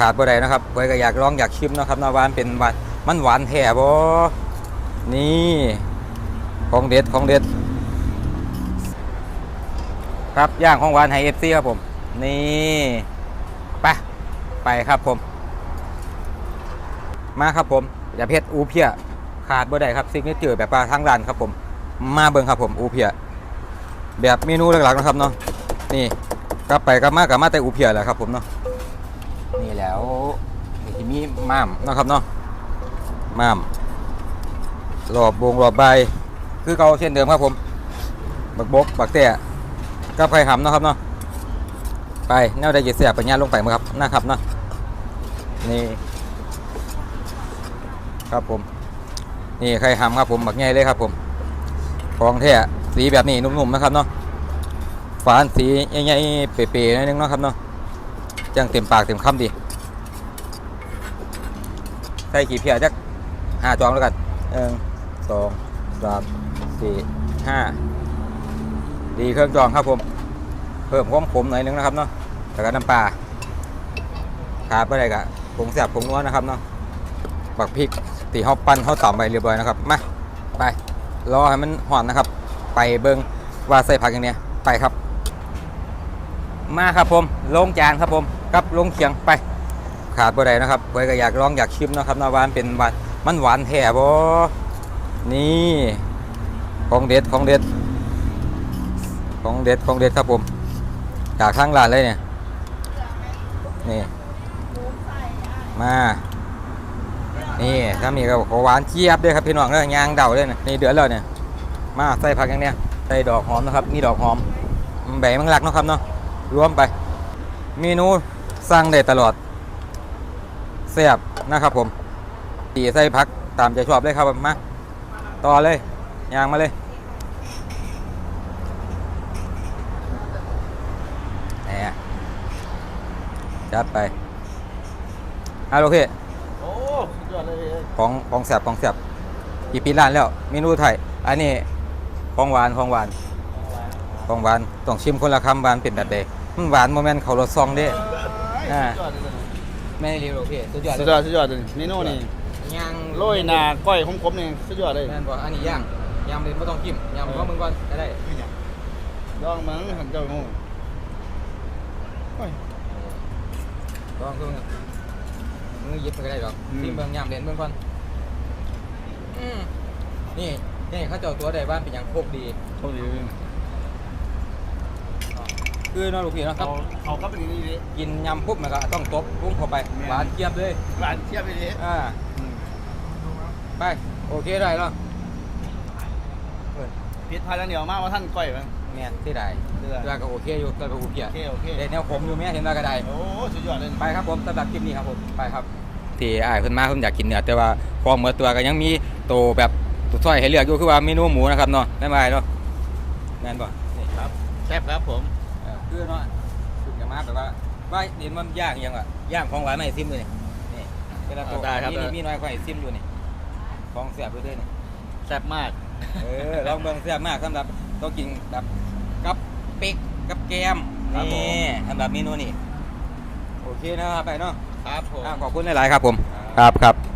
ขาดบ่ได้นะครับเพื่อก็อยากลองอยากชิมนะครับนาะหวานเป็นหวานมันหวานแท้บ่นี่ของเด็ดของเด็ด ครับย่างของหวานไฮเอฟซีครับผม นี่ไปไปครับผม มาครับผมอย่าเพชรอูเพียขาดบ่ได้ครับซิกเนเจอร์แบบปลาทางร้านครับผม มาเบิ่งครับผมอูเพียแบบเมนูหลักๆนะครับเนาะนี่กลับไปกลับมากับมาแต่อูเพียแหละครับผมเนาะ แล้วที่มีม่ามนะครับเนาะม่ามรอบบงรอบใบคือเก่าเช่นเดิมครับผม บักบกบักแต่กับไข่หำนะครับเนาะไปแนวได้ยีเสียปัญญาลงไปมั้งครับนะครับเนาะนี่ครับผม นี่ไข่หำครับผมบักใหญ่เลยครับผมของแท้สีแบบนี้นุ่มๆนะครับเนาะฝานสีใหญ่ๆเป๋ๆนิดนึงเนาะครับเนาะจังเต็มปากเต็มคำดี ใส่กี่เพียจักห้าจองแล้วกันหนึ่งสองสามสี่ห้าดีเครื่องจองครับผม เพิ่มความขมหน่อยนึงนะครับเนาะแล้วก็น้ำปลาขาดไปได้กะผงแสบผงนัวนะครับเนาะบักพริกตีเขาปั้นเขาต่ำไปเรียบร้อยนะครับมาไปรอให้มันหอนนะครับ ไปเบิ้งว่าใส่ผักอย่างเนี้ยไปครับ มาครับผมลงจานครับผมกับลงเคียงไป ขาดบ่ได้นะครับเพื่อก็อยากลองอยากชิมนะครับนาะหวานเป็นหวานมันหวานแท้บ่นี่ของเด็ดของเด็ด ของเด็ดของเด็ดครับผมจากทางร้านเลยเนี่ยนี่มานี่ถ้ามีก็ขอหวานเจี๊ยบด้วยครับพี่น้องเด้อยางเดาด้วยนะนี่เดือดแล้วเนี่ยมาใส่ผักอย่างเนี้ยใส่ดอกหอมนะครับนี่ดอกหอมใบมังลักนะครับเนาะรวมไป เมนูสั่งได้ตลอด แซ่บนะครับผมตีใส่ผักตามใจชอบเลยครับมาต่อเลยยางมาเลยแหมจัดไปฮัลโหลพี่โอ้สุดยอดเลยของของแสบของแสบกี่ปีร้านแล้วเมนูไทยอันนี้ของหวานของหวานของหวานต้องชิมคนละคำหวานเป็นแบบใดมันหวานโมเมนต์เขารสซองเด้อ่า สุดยอดเลย ไม่รีวิวพี่สุดยอดสุดยอดสุดยอดเลยเมนูนี่ย่างโรยหนาก้อยขมๆนี่สุดยอดเลยแม่นบอกอันนี้ย่างย่างเป็นไม่ต้องจิ้มย่างเพราะมึงก่อนก็ได้ลองมั้งหันเจ้างูโอ้ย ลองเพิ่งมือหยิบไปก็ได้หรอกอืม จิ้มเบิ่งย่างเด่นเบิ่งก่อนอืมนี่นี่เขาเจ้าตัวใดบ้านเป็นอย่างโคกดี โชคดี คือเนาะลูกพี่เนาะครัเขาบ เขาก็เป็นอย่างนี้ดิกินยำปุ๊บมันก็ต้องตบปรุงเข้าไปแม่นหวานเจี๊ยบเลยหวานเทียบไปดิอ่าไปโอเคได้แล้วพิษพายแล้วเหนียวมากว่าท่านก้อยมั้งแม่นที่ได้เดือดแล้วก็โอเคอยู่ก็โอเคโอเคโอเคได้แนวขมอยู่แม่เห็นว่าก็ได้ โอ้สุดยอดเลยไปครับผมสำหรับคลิปนี้ครับผมไปครับ ที่อ้ายเพิ่นมาเพิ่นอยากกินเนื้อแต่ว่าพอเมื่อตัวก็ยังมีโตวแบบตัวซอยให้เลือกอยู่คือว่าเมนูหมูนะครับเนาะได้ไหมเนาะแม่นบ่นี่ครับแซ่บครับผมเออ คือเนาะคือจะมาแบบว่าว่าเห็นมันย่างอิหยังอะย่างของหวานมาให้ซิมเลยนี่นี่เวลาตัวได้ครับมีมีน้อยกว่าให้ซิมอยู่นี่ของเสียบด้วยเด้อนี่แซ่บมาก เออลองเบิ่งเสียบมากสำหรับต้องกินแบบกับเป็กกับแกมนี่สำหรับเมนูนี้โอเคนะครับไปเนาะครับผม อะขอบคุณหลายๆครับผม ครับครับ